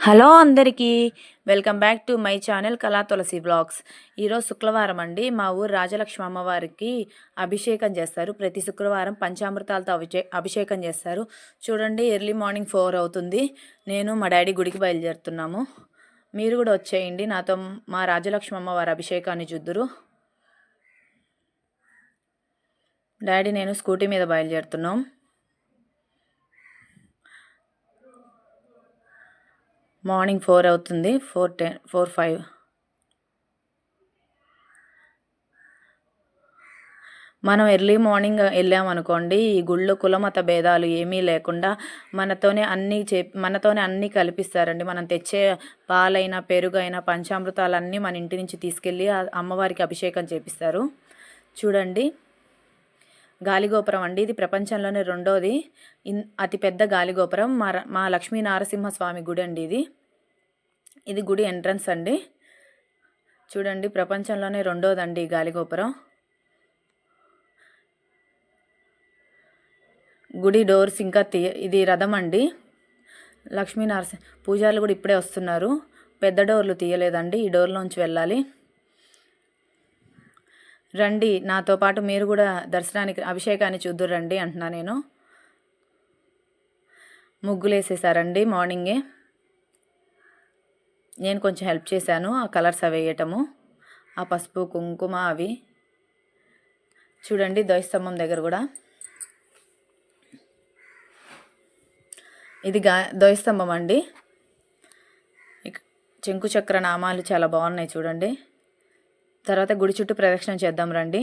Hello అందరికీ welcome back to my channel Kala Tulasi blogs. ఈరోజు శుక్రవారం అండి. మా ఊరు రాజలక్ష్మి అమ్మవారికి అభిషేకం చేస్తారు. ప్రతి శుక్రవారం పంచామృతాలతో అభిషే అభిషేకం చేస్తారు. చూడండి ఎర్లీ మార్నింగ్ ఫోర్ అవుతుంది. నేను మా డాడీ గుడికి బయలుదేరుతున్నాము. మీరు కూడా వచ్చేయండి. నాతో మా రాజలక్ష్మి అమ్మవారి అభిషేకాన్ని చూద్దురు. డాడీ నేను స్కూటీ మీద బయలుదేరుతున్నాం. మార్నింగ్ ఫోర్ అవుతుంది. Four ten four five. మనం ఎర్లీ మార్నింగ్ వెళ్ళామనుకోండి ఈ గుళ్ళో కులమత భేదాలు ఏమీ లేకుండా మనతోనే అన్నీ చే మనతోనే అన్నీ కల్పిస్తారండి. మనం తెచ్చే పాలైన పెరుగైన పంచామృతాలన్నీ మన ఇంటి నుంచి తీసుకెళ్ళి అమ్మవారికి అభిషేకం చేపిస్తారు. చూడండి. గాలిగోపురం అండి. ఇది ప్రపంచంలోనే రెండోది. ఇన్ అతిపెద్ద గాలిగోపురం. మా మా లక్ష్మీ నారసింహస్వామి గుడి అండి ఇది. ఇది గుడి ఎంట్రన్స్ అండి. చూడండి ప్రపంచంలోనే రెండోదండి ఈ గాలిగోపురం. గుడి డోర్స్ ఇంకా తీయ ఇది రథం అండి. లక్ష్మీ నారసింహ పూజారులు కూడా ఇప్పుడే వస్తున్నారు. పెద్ద డోర్లు తీయలేదండి. ఈ డోర్లోంచి వెళ్ళాలి. రండి నాతో పాటు మీరు కూడా దర్శనానికి అభిషేకాన్ని చూద్దురు రండి అంటున్నా నేను. ముగ్గులేసేసారండి మార్నింగే. నేను కొంచెం హెల్ప్ చేశాను ఆ కలర్స్ అవి వేయటము ఆ పసుపు కుంకుమ అవి. చూడండి ద్వైస్తంభం దగ్గర కూడా. ఇది గా ద్వైస్తంభం అండి. చెంకు చక్ర నామాలు చాలా బాగున్నాయి చూడండి. తర్వాత గుడి చుట్టూ ప్రదక్షిణ చేద్దాం రండి.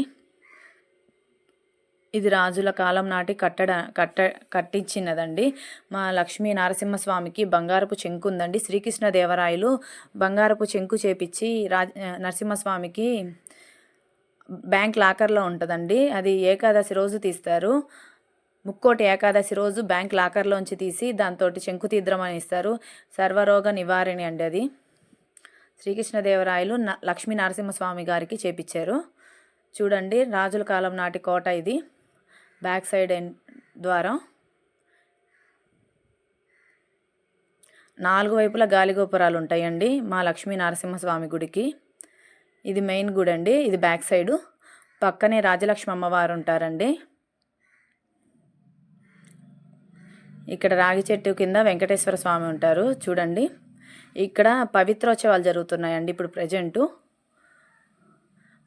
ఇది రాజుల కాలం నాటి కట్టడ కట్ట కట్టించినదండి. మా లక్ష్మీ నరసింహస్వామికి బంగారపు చెంకు ఉందండి. శ్రీకృష్ణదేవరాయలు బంగారపు చెంకు చేపించి రాజ నరసింహస్వామికి బ్యాంక్ లాకర్లో ఉంటుందండి. అది ఏకాదశి రోజు తీస్తారు. ముక్కోటి ఏకాదశి రోజు బ్యాంక్ లాకర్లోంచి తీసి దాంతో చెంకు తీద్రం అని ఇస్తారు. సర్వరోగ నివారణి అండి అది. శ్రీకృష్ణదేవరాయలు న లక్ష్మీ నరసింహస్వామి గారికి చేపించారు చూడండి రాజుల కాలం నాటి కోట ఇది. బ్యాక్ సైడ్ ద్వారం. నాలుగు వైపులా గాలిగోపురాలు ఉంటాయండి మా లక్ష్మీ నరసింహస్వామి గుడికి. ఇది మెయిన్ గుడి అండి ఇది బ్యాక్ సైడు. పక్కనే రాజలక్ష్మి అమ్మవారు ఉంటారండి. ఇక్కడ రాగి చెట్టు కింద వెంకటేశ్వర స్వామి ఉంటారు. చూడండి. ఇక్కడ పవిత్రోత్సవాలు జరుగుతున్నాయండి ఇప్పుడు ప్రజెంటు.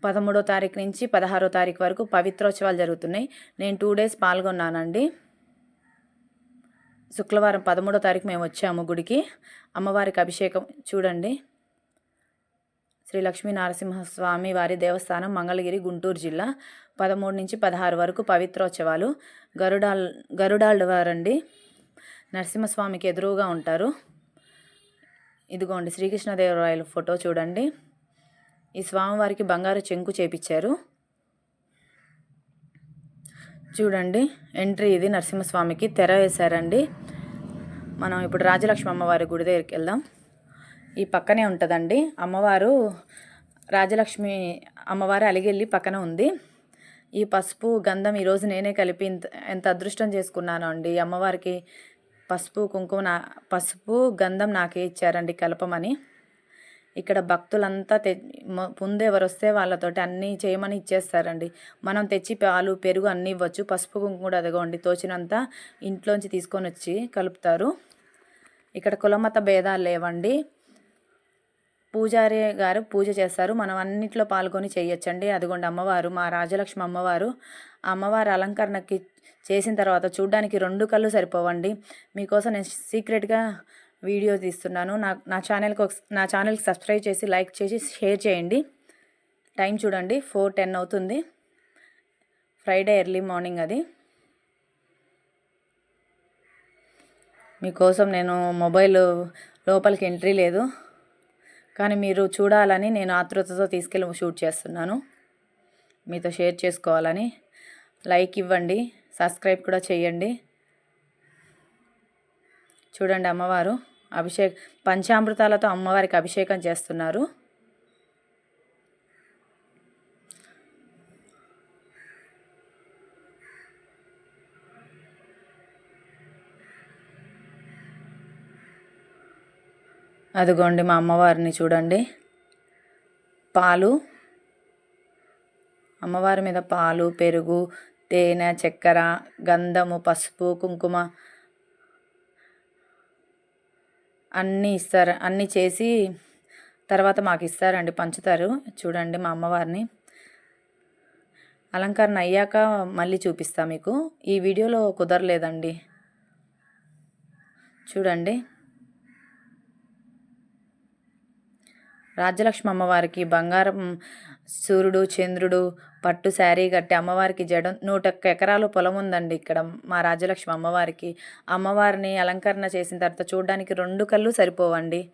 పదమూడో తారీఖు నుంచి పదహారో తారీఖు వరకు పవిత్రోత్సవాలు జరుగుతున్నాయి. నేను టూ డేస్ పాల్గొన్నానండి. శుక్రవారం పదమూడో తారీఖు మేము వచ్చాము గుడికి. అమ్మవారికి అభిషేకం చూడండి. శ్రీ లక్ష్మీ నరసింహస్వామి వారి దేవస్థానం మంగళగిరి గుంటూరు జిల్లా. పదమూడు నుంచి పదహారు వరకు పవిత్రోత్సవాలు. గరుడాల్ గరుడాళ్ళవారండి. నరసింహస్వామికి ఎదురుగా ఉంటారు. ఇదిగోండి శ్రీకృష్ణదేవరాయల ఫోటో చూడండి. ఈ స్వామివారికి బంగారు చెంకు చేపించారు చూడండి ఎంట్రీ ఇది నరసింహస్వామికి తెర వేశారండి. మనం ఇప్పుడు రాజలక్ష్మి అమ్మవారి గుడి దగ్గరికి వెళ్దాం. ఈ పక్కనే ఉంటుందండి. అమ్మవారు రాజలక్ష్మి అమ్మవారు అలిగెళ్ళి పక్కన ఉంది. ఈ పసుపు గంధం ఈరోజు నేనే కలిపి ఇంత ఎంత అదృష్టం చేసుకున్నాను అండి. అమ్మవారికి పసుపు కుంకుమ నా పసుపు గంధం నాకే ఇచ్చారండి కలపమని. ఇక్కడ భక్తులంతా తె ముందు ఎవరు వస్తే వాళ్ళతోటి అన్నీ చేయమని ఇచ్చేస్తారండి. మనం తెచ్చి పాలు పెరుగు అన్నీ ఇవ్వచ్చు. పసుపు కుంకుమ కూడా అదిగోండి తోచినంత ఇంట్లోంచి తీసుకొని వచ్చి కలుపుతారు. ఇక్కడ కులమత భేదాలు లేవండి. పూజారి గారు పూజ చేస్తారు. మనం అన్నిట్లో పాల్గొని చేయొచ్చండి. అదిగోండి అమ్మవారు మా రాజలక్ష్మి అమ్మవారు అమ్మవారి అలంకరణకి చేసిన తర్వాత చూడ్డానికి రెండు కళ్ళు సరిపోవండి. మీకోసం నేను సీక్రెట్గా వీడియో తీస్తున్నాను. నా నా ఛానల్కి ఒక నా ఛానల్కి సబ్స్క్రైబ్ చేసి లైక్ చేసి షేర్ చేయండి. టైం చూడండి ఫోర్ టెన్ అవుతుంది. ఫ్రైడే ఎర్లీ మార్నింగ్ అది. మీకోసం నేను మొబైల్ లోపలికి ఎంట్రీ లేదు. కానీ మీరు చూడాలని నేను ఆతృతతో తీసుకెళ్ళి షూట్ చేస్తున్నాను. మీతో షేర్ చేసుకోవాలని. లైక్ ఇవ్వండి సబ్స్క్రైబ్ కూడా చేయండి. చూడండి అమ్మవారు అభిషేక్ పంచామృతాలతో అమ్మవారికి అభిషేకం చేస్తున్నారు. అదిగోండి మా అమ్మవారిని చూడండి. పాలు అమ్మవారి మీద పాలు పెరుగు తేనె చక్కెర గంధము పసుపు కుంకుమ అన్నీ ఇస్తారు. అన్నీ చేసి తర్వాత మాకు ఇస్తారండి పంచుతారు. చూడండి మా అమ్మవారిని. అలంకరణ అయ్యాక మళ్ళీ చూపిస్తా మీకు. ఈ వీడియోలో కుదరలేదండి. చూడండి. రాజ్యలక్ష్మి అమ్మవారికి బంగారం సూర్యుడు చంద్రుడు పట్టు శారీ కట్టి అమ్మవారికి జడం. నూట ఎకరాలు పొలం ఉందండి ఇక్కడ మా రాజ్యలక్ష్మి అమ్మవారికి. అమ్మవారిని అలంకరణ చేసిన తర్వాత చూడడానికి రెండు కళ్ళు సరిపోవండి.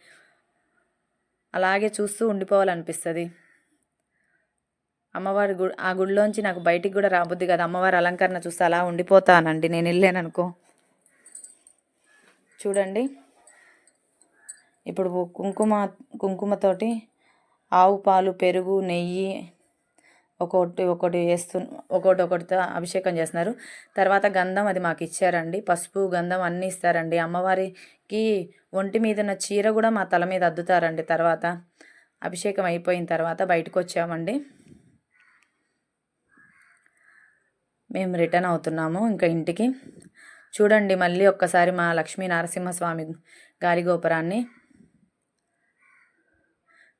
అలాగే చూస్తూ ఉండిపోవాలనిపిస్తుంది. అమ్మవారి గుడి ఆ గుడిలోంచి నాకు బయటికి కూడా రాబుద్ది కదా. అమ్మవారి అలంకరణ చూస్తే అలా ఉండిపోతానండి. నేను వెళ్ళాననుకో. చూడండి. ఇప్పుడు కుంకుమ కుంకుమతోటి ఆవు పాలు పెరుగు నెయ్యి ఒకటి ఒకటి వేస్తు ఒకటి ఒకటితో అభిషేకం చేస్తున్నారు. తర్వాత గంధం అది మాకు ఇచ్చారండి. పసుపు గంధం అన్నీ ఇస్తారండి. అమ్మవారికి ఒంటి మీద ఉన్న చీర కూడా మా తల మీద అద్దుతారండి. తర్వాత అభిషేకం అయిపోయిన తర్వాత బయటకు వచ్చామండి. మేము రిటర్న్ అవుతున్నాము ఇంకా ఇంటికి. చూడండి మళ్ళీ ఒక్కసారి మా లక్ష్మీ నరసింహస్వామి గాలిగోపురాన్ని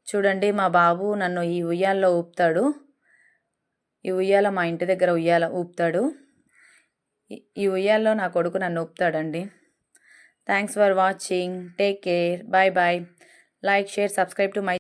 చూడండి మా బాబు నన్ను ఈ ఉయ్యాల్లో ఊపుతాడు. ఈ ఉయ్యాల మా ఇంటి దగ్గర ఉయ్యాల ఊపుతాడు. ఈ ఉయ్యాల్లో నా కొడుకు నన్ను ఊపుతాడండి. Thanks for watching take care bye bye like share subscribe to my